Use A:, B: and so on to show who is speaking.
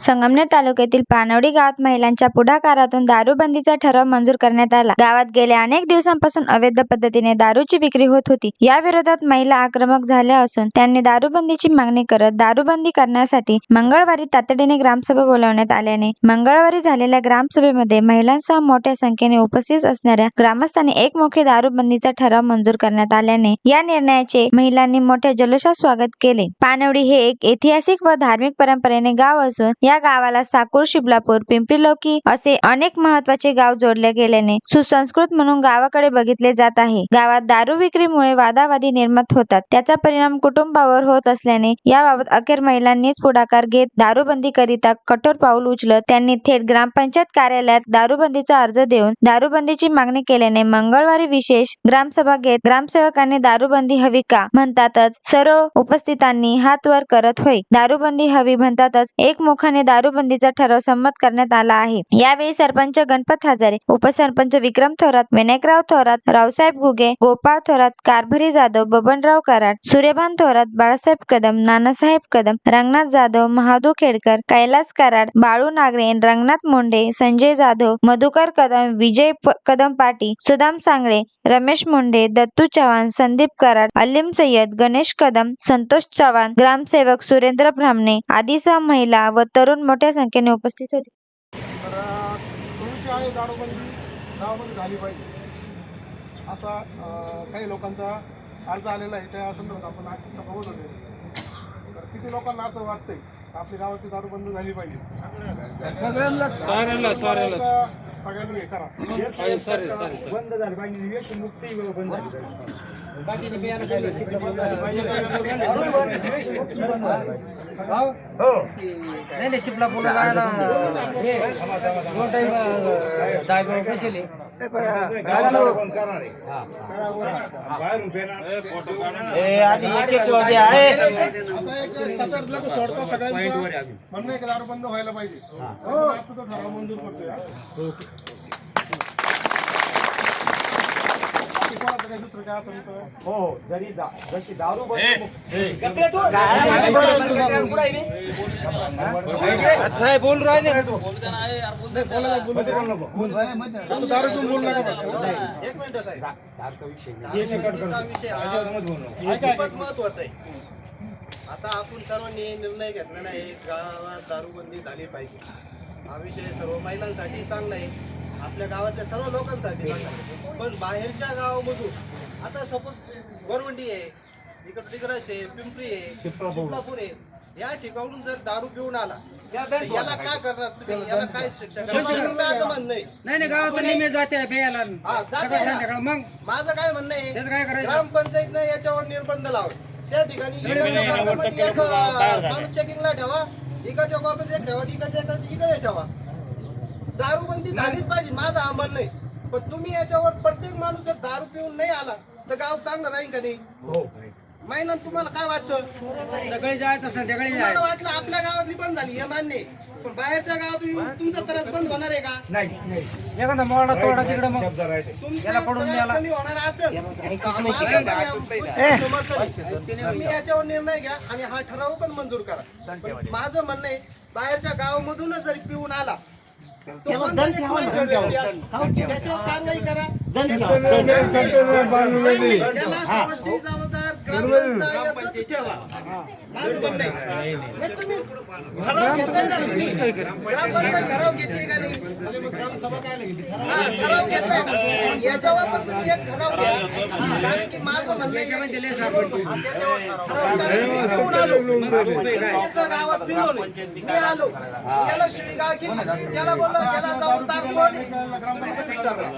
A: संगमनेर तालुक्यातील पानवडी गावात महिलांच्या पुढाकारातून दारूबंदीचा ठराव मंजूर करण्यात आला. गावात गेल्या अनेक दिवसांपासून अवैध पद्धतीने दारूची विक्री होत होती. या विरोधात महिला आक्रमक झाल्या असून त्यांनी दारूबंदीची मागणी करत दारूबंदी करण्यासाठी मंगळवारी तातडीने ग्रामसभा बोलावण्यात आल्याने मंगळवारी झालेल्या ग्रामसभेमध्ये महिलांसह मोठ्या संख्येने उपस्थित असणाऱ्या ग्रामस्थांनी एकमुखी दारूबंदीचा ठराव मंजूर करण्यात आल्याने या निर्णयाचे महिलांनी मोठ्या जल्लोषात स्वागत केले. पानवडी हे एक ऐतिहासिक व धार्मिक परंपरेने गाव असून या गावाला साकूर शिबलापूर पिंपरीलौकी असे अनेक महत्त्वाचे गाव जोडले गेल्याने सुसंस्कृत म्हणून गावाकडे बघितले जात आहे. गावात दारू विक्रीमुळे वादावादी निर्माण होतात. त्याचा परिणाम कुटुंबावर होत असल्याने याबाबत अखेर महिलांनीच पुढाकार घेत दारूबंदी करिता कठोर पाऊल उचलत त्यांनी थेट ग्रामपंचायत कार्यालयात दारूबंदीचा अर्ज देऊन दारूबंदीची मागणी केल्याने मंगळवारी विशेष ग्रामसभा घेत ग्रामसेवकांनी दारूबंदी हवी का म्हणतातच सर्व उपस्थितांनी हात वर करत होय. दारूबंदी हवी म्हणतातच एक मुखाने एकमुखाने दारूबंदीचा ठराव संमत करण्यात आला आहे. यावेळी सरपंच गणपत हजारे उपसरपंच विक्रम थोरात विनायकराव थोरात रावसाहेब घुगे गोपाळ थोरात कारभरी जाधव बबनराव कराड सूर्यभान थोरात बाळासाहेब कदम नानासाहेब कदम रंगनाथ जाधव महादू खेडकर कैलास कराड बाळू नागरे रंगनाथ मुंडे संजय जाधव मधुकर कदम विजय कदम पाटी सुदाम सांगळे रमेश मुंडे दत्तू चव्हाण संदीप कराड अलीम सय्यद गणेश कदम संतोष चव्हाण ग्रामसेवक सुरेंद्र ब्राह्मणे आदीसह महिला व तरुण मोठ्या संख्येने उपस्थित होते.
B: असा काही लोकांचा अर्ज आलेला आहे. त्या संदर्भात आपण आजची सभा. तर किती लोकांना असं वाटतंय आपली गावाची दारूबंद झाली पाहिजे? सगळ्यांनी हे करा.
C: बंद झाली पाहिजे व्यसनमुक्ती बंद झाली
D: नाही नाही शिपला पुन्हा जायला. हे दोन टाइम दहा किलो पैसे
C: एक एक
B: एक लोक सोडता सगळ्यांचं. म्हणणं आहे की दारूबंद व्हायला पाहिजे. म्हणून आजचा तो ठराव मंजूर करतोय हा. दुसरं काय
C: हो हो जरी दा- जशी दारू बंद
E: मिनिट साहेब
C: दारूचा विषय
E: दारूचा विषय हा खूपच महत्त्वाचा आहे आता आपण सर्वांनी निर्णय घेतलेला आहे गावात दारूबंदी झाली पाहिजे हा विषय सर्व महिलांसाठी चांगला आहे आपल्या गावातल्या सर्व लोकांसाठी आहे पण बाहेरच्या गावामधून आता सपोज गोरवंडी आहे इकडं तिकडच आहे पिंपरी आहे आहे या ठिकाणून जर दारू पिऊन आला तर याला काय करणार तुम्ही? याला काय शिक्षा करणार? माझं म्हणणं आहे
D: नाही. नाही गावात नेहमी जाते प्यायला
E: हा, जाते
D: सकाळ
E: ना.
D: संध्याकाळ मग.
E: माझं काय म्हणणं आहे
D: त्याचं काय करायचं?
E: ग्रामपंचायतनं याच्यावर निर्बंध लावा त्या ठिकाणी इकडच्या कोपऱ्यामध्ये एक माणूस चेकिंगला ठेवा. इकडच्या कोपऱ्यात एक ठेवा इकडच्या इकडे इकडे ठेवा. दारूबंदी झालीच पाहिजे माझं हा म्हणणं आहे पण तुम्ही याच्यावर प्रत्येक माणूस जर दारू पिऊन नाही आला तर गाव चांगलं राहील का नाही? महिला तुम्हाला काय वाटतं?
D: सगळे जायचं संध्याकाळी
E: तुम्हाला वाटलं आपल्या गावातली बंद झाली हे मान्य आहे. पण बाहेरच्या गावात येऊन तुमचा त्रास बंद होणार आहे का?
C: नाही नाही.
D: एखादा मोडा तोडा तिकडे मग.
E: तुमचा त्रास. कमी होणार असेल तर माझं समर्थन. तुम्ही याच्यावर निर्णय घ्या आणि हा ठराव पण मंजूर करा. पण माझं म्हणणं आहे बाहेरच्या गावामधूनच जरी पिऊन आला तो कोणता एक वाईट व्यक्ती असेल, त्याच्यावर कारवाई करा. त्याला माझं म्हणणं आहे. नाही, तुम्ही ठराव घेताय ना. तुम्ही. ग्रामपंचायत ठराव घेते का नाही? हा, ठराव घेतलाय ना. याच्यावर पण तुम्ही एक ठराव घ्या. कारण की माझं म्हणणं आहे की त्याच्यावर ठराव करा. मी घेऊन आलो. मी इथं गावात फिरलो नाही. मी आलो. याला शिवीगाळ केली. त्याला बोललो याला जाऊन दाखवून तुम्ही कशी करणार